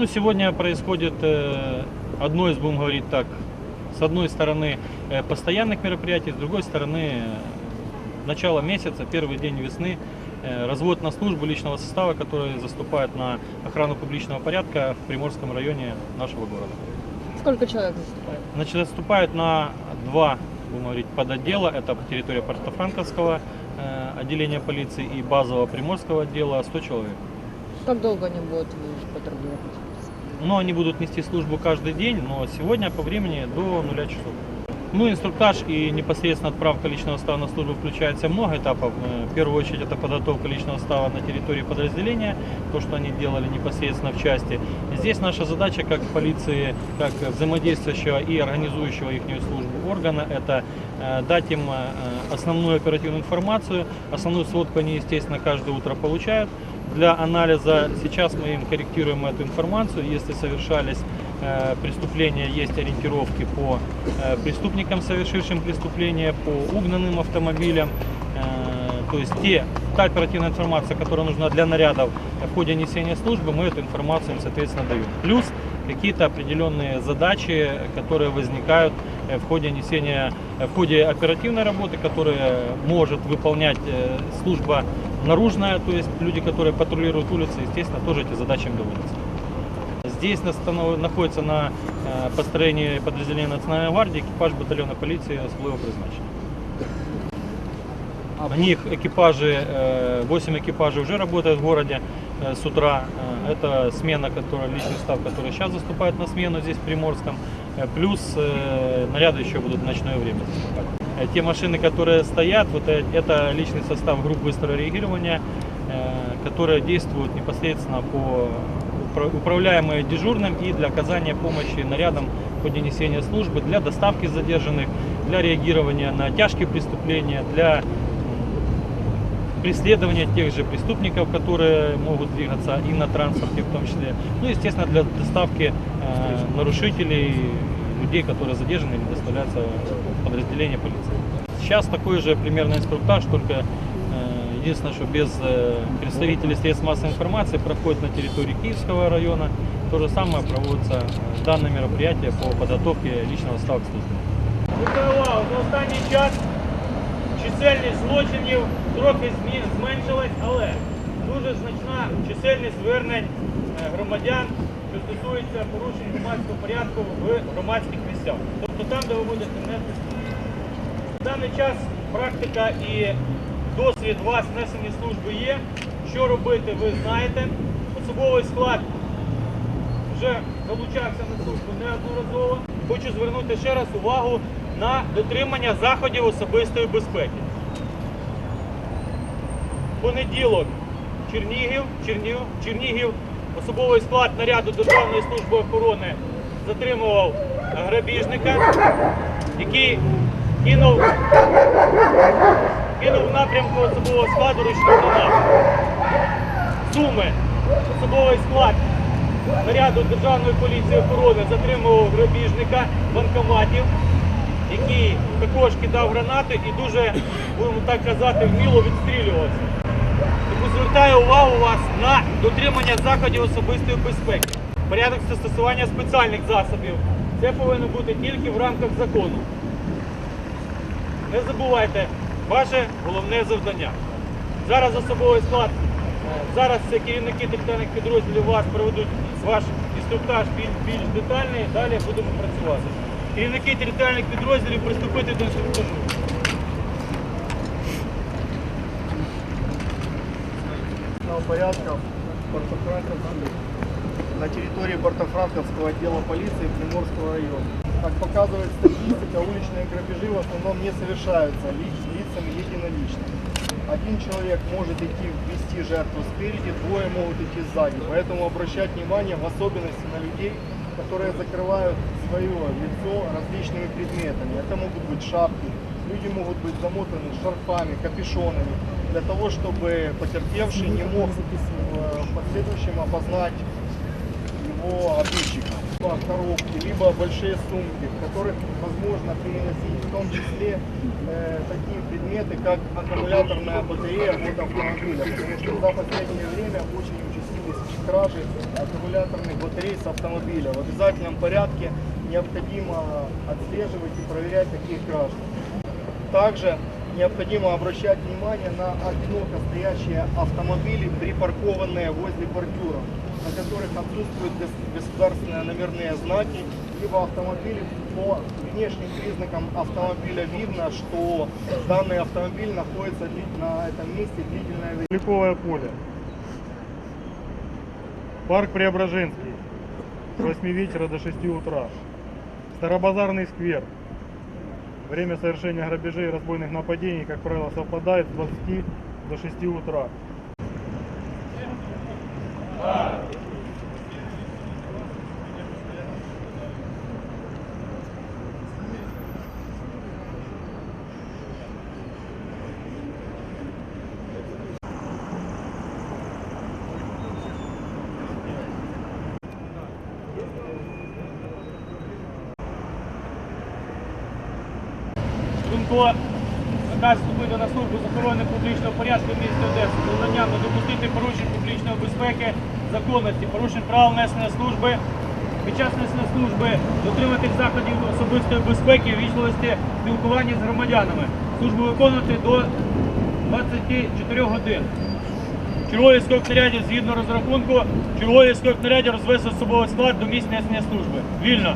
Ну, сегодня происходит э, одно из, будем говорить так, с одной стороны э, постоянных мероприятий, с другой стороны э, начало месяца, первый день весны, развод на службу личного состава, который заступает на охрану публичного порядка в Приморском районе нашего города. Сколько человек заступает? Значит, заступает на два, будем говорить, подотдела. Это территория Портофранковского отделения полиции и базового Приморского отдела 100 человек. Как долго они будут патрулировать? Но они будут нести службу каждый день, но сегодня по времени до нуля часов. Ну, инструктаж и непосредственно отправка личного состава на службу включается много этапов. Э, В первую очередь это подготовка личного состава на территории подразделения, то, что они делали непосредственно в части. Здесь наша задача как полиции, как взаимодействующего и организующего их службу органа, это э, дать им э, основную оперативную информацию. Основную сводку они, естественно, каждое утро получают. Для анализа сейчас мы им корректируем эту информацию. Если совершались э, преступления, есть ориентировки по э, преступникам, совершившим преступления, по угнанным автомобилям. То есть те, та оперативная информация, которая нужна для нарядов в ходе несения службы, мы эту информацию им, соответственно, даем. Плюс какие-то определенные задачи, которые возникают э, в ходе несения, э, в ходе оперативной работы, которые может выполнять э, служба наружная, то есть люди, которые патрулируют улицы, естественно, тоже эти задачи им доводятся. Здесь находится на построении подразделения Национальной гвардии экипаж батальона полиции особливого призначения. У них экипажи, э, 8 экипажей уже работают в городе э, с утра. Э, Это смена, которая, личный состав, который сейчас заступает на смену здесь в Приморском. Э, Плюс э, наряды еще будут в ночное время заступать. Э, Те машины, которые стоят, вот э, это личный состав групп быстрого реагирования, э, которые действуют непосредственно по упра- управляемые дежурным и для оказания помощи нарядам в ходе несения службы, для доставки задержанных, для реагирования на тяжкие преступления, для м, преследования тех же преступников, которые могут двигаться и на транспорте в том числе. Ну, естественно, для доставки э, нарушителей, людей, которые задержаны или доставляются в подразделение полиции. Сейчас такой же примерно инструктаж, только э, единственное, что без э, представителей средств массовой информации проходит на территории Киевского района. То же самое проводится э, данное мероприятие по подготовке личного состава к службе. Звертаю увагу, за останній час чисельність злочинів трохи зменшилась, але дуже значна чисельність звернень е, громадян, що стосується порушень громадського порядку в громадських місцях. Тобто там, де ви будете службу. В даний час практика і досвід вас несення служби є. Що робити, ви знаєте. Особовий склад вже залучався на службу неодноразово. Хочу звернути ще раз увагу на дотримання заходів особистої безпеки. Понеділок Чернігів, Чернігів, Чернігів, особовий склад наряду Державної служби охорони затримував грабіжника, який кинув, кинув напрямку особового складу ручну гранату. Суми особовий склад наряду Державної поліції охорони затримував грабіжника банкоматів, який також кидав гранати і дуже, будемо так казати, вміло відстрілювався. Тому звертаю увагу вас на дотримання заходів особистої безпеки. Порядок застосування спеціальних засобів. Це повинно бути тільки в рамках закону. Не забувайте, ваше головне завдання. Зараз особовий склад, е, зараз це керівники територіальних підрозділів вас проведуть ваш інструктаж більш детальний, далі будемо працювати. Керівники територіальних підрозділів приступити до інструктажу. общественного порядка Портофранковского- на территории Портофранковского отдела полиции Приморского района. Как показывает статистика, уличные грабежи в основном не совершаются ли- лицами единоличными. Один человек может идти вести жертву спереди, двое могут идти сзади. Поэтому обращать внимание в особенности на людей, которые закрывают свое лицо различными предметами. Это могут быть шапки, люди могут быть замотаны шарфами, капюшонами, для того, чтобы потерпевший не мог э, в последующем опознать его обидчика. Либо коробки, либо большие сумки, в которых возможно переносить в том числе э, такие предметы, как аккумуляторная батарея от автомобиля, потому что за последнее время очень кражи аккумуляторных батарей с автомобиля. В обязательном порядке необходимо отслеживать и проверять такие кражи. Также необходимо обращать внимание на одиноко стоящие автомобили, припаркованные возле бордюров, на которых отсутствуют гос- государственные номерные знаки, либо автомобили по внешним признакам автомобиля видно, что данный автомобиль находится на этом месте длительное. Ликовое поле. Парк Преображенский. С 8 вечера до 6 утра. Старобазарный сквер. Время совершения грабежей и разбойных нападений, как правило, совпадает с 20 до 6 утра. Швидко наказ вступити на службу з охорони публічного порядку в місті Одеси, завданням не допустити порушень публічної безпеки, законності, порушень прав несення служби, під час несення служби дотриматись заходів особистої безпеки, вічливості, спілкування з громадянами. Службу виконувати до 24 годин. Військових нарядів згідно розрахунку, черговий військових нарядів розвести особовий склад до місць несення служби. Вільно.